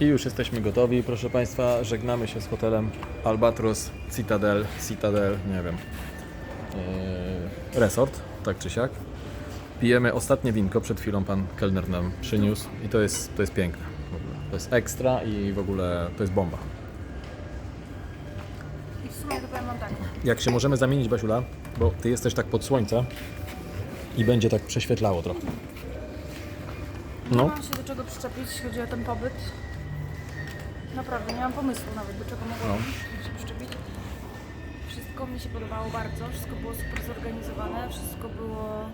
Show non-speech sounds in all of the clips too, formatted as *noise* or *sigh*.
I już jesteśmy gotowi, proszę Państwa. Żegnamy się z hotelem Albatros Citadel, Citadel, nie wiem, yy, resort, tak czy siak. Pijemy ostatnie winko, przed chwilą pan kelner nam przyniósł i to jest, to jest piękne. w ogóle. To jest ekstra i w ogóle to jest bomba. I w sumie to powiem wam tak. Jak się możemy zamienić, Basiula, bo Ty jesteś tak pod słońce i będzie tak prześwietlało trochę. Nie No, mam się do czego przyczepić, jeśli chodzi o ten pobyt. Naprawdę, nie mam pomysłu nawet, do czego mogłabym się przyczepić. Wszystko mi się podobało bardzo, wszystko było super zorganizowane, wszystko było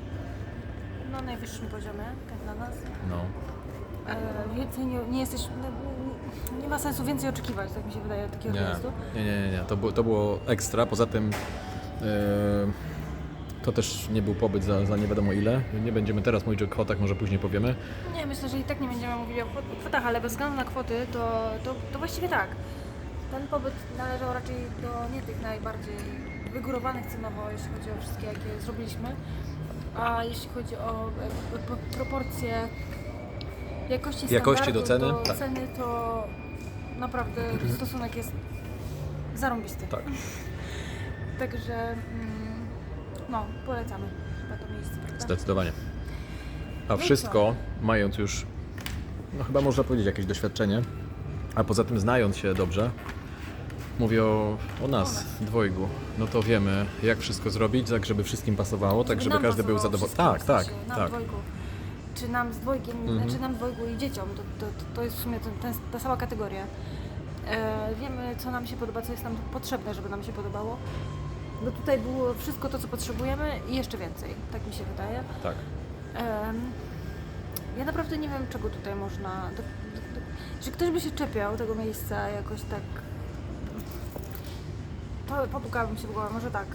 na najwyższym poziomie, jak dla nas. no. E, więcej nie, nie jesteś, no, nie, nie ma sensu więcej oczekiwać, tak mi się wydaje, od takiego Nie, wyjazdu. nie, nie, nie, nie. To, było, to było ekstra. Poza tym e, to też nie był pobyt za, za nie wiadomo ile. Nie będziemy teraz mówić o kwotach, może później powiemy. Nie, myślę, że i tak nie będziemy mówili o kwot- kwotach, ale bez względu na kwoty, to, to, to właściwie tak. Ten pobyt należał raczej do nie tych najbardziej wygórowanych cenowo, jeśli chodzi o wszystkie, jakie zrobiliśmy. A jeśli chodzi o e, proporcje jakości, Jakości do ceny, do tak. ceny to naprawdę stosunek jest zarąbisty. Tak. *laughs* Także mm, no, polecamy chyba to miejsce, prawda? Zdecydowanie. A No wszystko, mając już, no chyba można powiedzieć, jakieś doświadczenie, a poza tym znając się dobrze, mówię o, o nas, dwojgu, no to wiemy, jak wszystko zrobić, tak żeby wszystkim pasowało, tak żeby nam każdy był pasowało zadowolony. Tak, w tak, sensie, nam tak. Dwojgu. Czy nam z dwojgiem, Mhm. czy nam dwojgu i dzieciom, to, to, to, to jest w sumie ten, ten, ta sama kategoria. E, wiemy, co nam się podoba, co jest nam potrzebne, żeby nam się podobało. No tutaj było wszystko to, co potrzebujemy i jeszcze więcej, tak mi się wydaje. tak. Em, ja naprawdę nie wiem, czego tutaj można. Do, do, do, ktoś by się czepiał tego miejsca jakoś tak. To popukałabym się w głowę, może tak.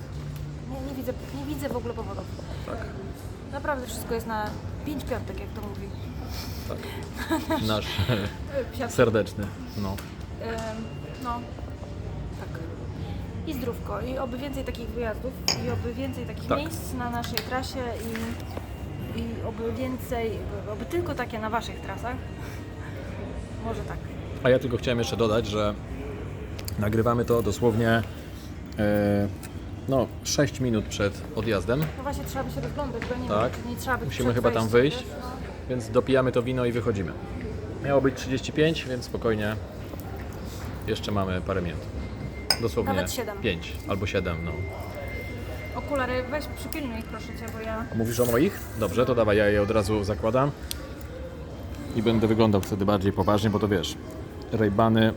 Nie, nie, widzę, nie widzę w ogóle powodów. Tak. Naprawdę wszystko jest na pięć piątek, jak to mówi. tak. *laughs* Nasz psiaczek. serdeczny, no. Em, no. I zdrówko. I oby więcej takich wyjazdów, i oby więcej takich Tak. miejsc na naszej trasie i, i oby więcej, oby tylko takie na waszych trasach. *laughs* Może tak. A ja tylko chciałem jeszcze dodać, że nagrywamy to dosłownie e, no, 6 minut przed odjazdem, No właśnie trzeba by się rozglądać, bo nie Tak. nie trzeba by Musimy chyba tam wyjść. wiesz, no. więc dopijamy to wino i wychodzimy. Miało być 35, więc spokojnie jeszcze mamy parę minut. Dosłownie Nawet siedem. 5 albo 7. No. Okulary, weź przypilnuj ich proszę Cię, bo ja... A mówisz o moich? Dobrze, to dawaj, ja je od razu zakładam. I będę wyglądał wtedy bardziej poważnie, bo to wiesz, Raybany,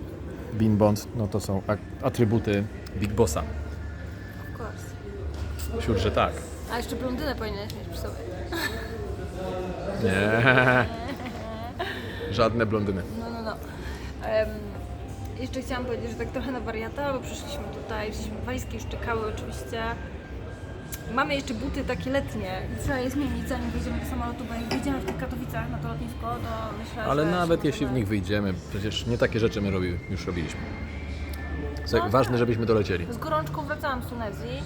Bean Bond, no to są atrybuty Big Bossa. Of course. Wśród, że tak. A jeszcze blondynę powinieneś mieć przy sobie. Nie. *laughs* Żadne blondyny. No, no, no. Em, jeszcze chciałam powiedzieć, że tak trochę na wariata, bo przyszliśmy tutaj, przyszliśmy walizki już czekały oczywiście. Mamy jeszcze buty takie letnie. Trzeba je zmienić zanim wyjdziemy do samolotu, bo jak wyjdziemy w tych Katowicach na to lotnisko, to myślę, Ale że nawet jeśli w nich wyjdziemy, przecież nie takie rzeczy my robi, już robiliśmy. No Ważne, tak. żebyśmy dolecieli. Z gorączką wracałam z Tunezji.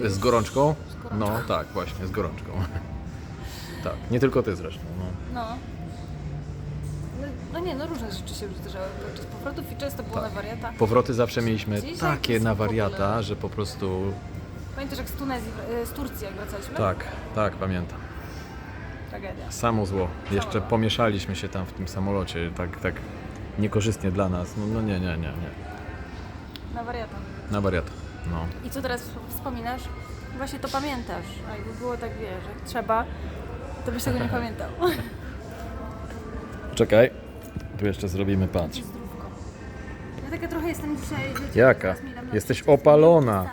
Z gorączką? Z gorączką. No tak, właśnie, z gorączką. Tak, nie tylko ty zresztą. No. No. No, nie, no różne rzeczy się zdarzały podczas powrotów i często było Tak. na wariata. Powroty zawsze mieliśmy Gdzieś takie na wariata, że po prostu Pamiętasz jak z Tunezji, e, z Turcji jak wracaliśmy? tak, tak, pamiętam. Tragedia. Samo zło. Jeszcze pomieszaliśmy się tam w tym samolocie, tak, tak niekorzystnie dla nas. No, no nie, nie, nie, nie. Na wariata. Na wariata. No. I co teraz wspominasz? Właśnie to pamiętasz. A jakby było tak, wiesz, że trzeba, to byś tego nie *laughs* pamiętał. Czekaj, tu jeszcze zrobimy patrz. Zdrówko. Ja taka trochę jestem dzisiaj... wiecie, Jaka? teraz mi dam na Jesteś opalona.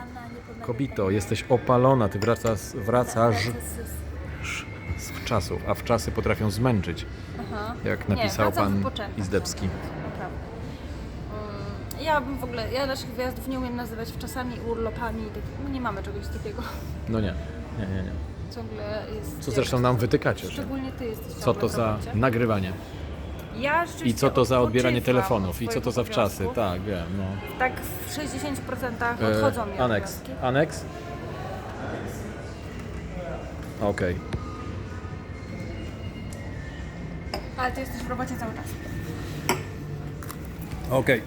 Kobito, jesteś opalona, ty wracasz, wracasz z czasów, a w czasy potrafią zmęczyć, Aha. jak napisał wracam pan wypoczęta, Izdebski. Naprawdę. Mm, Ja bym w ogóle, ja naszych wyjazdów nie umiem nazywać wczasami, urlopami, tak, no nie mamy czegoś takiego. No nie, nie, nie, nie. Ciągle jest... Co zresztą nam wytykacie, że Szczególnie ty jesteś co ciągle to w za robocie. nagrywanie Ja i co to za odbieranie odpoczywam telefonów i co to za wczasy, obowiązków. tak, wiem, no. Tak w 60% E, odchodzą mi Aneks, obowiązki. aneks? Okej, Ale ty jesteś w robocie cały czas. Okej.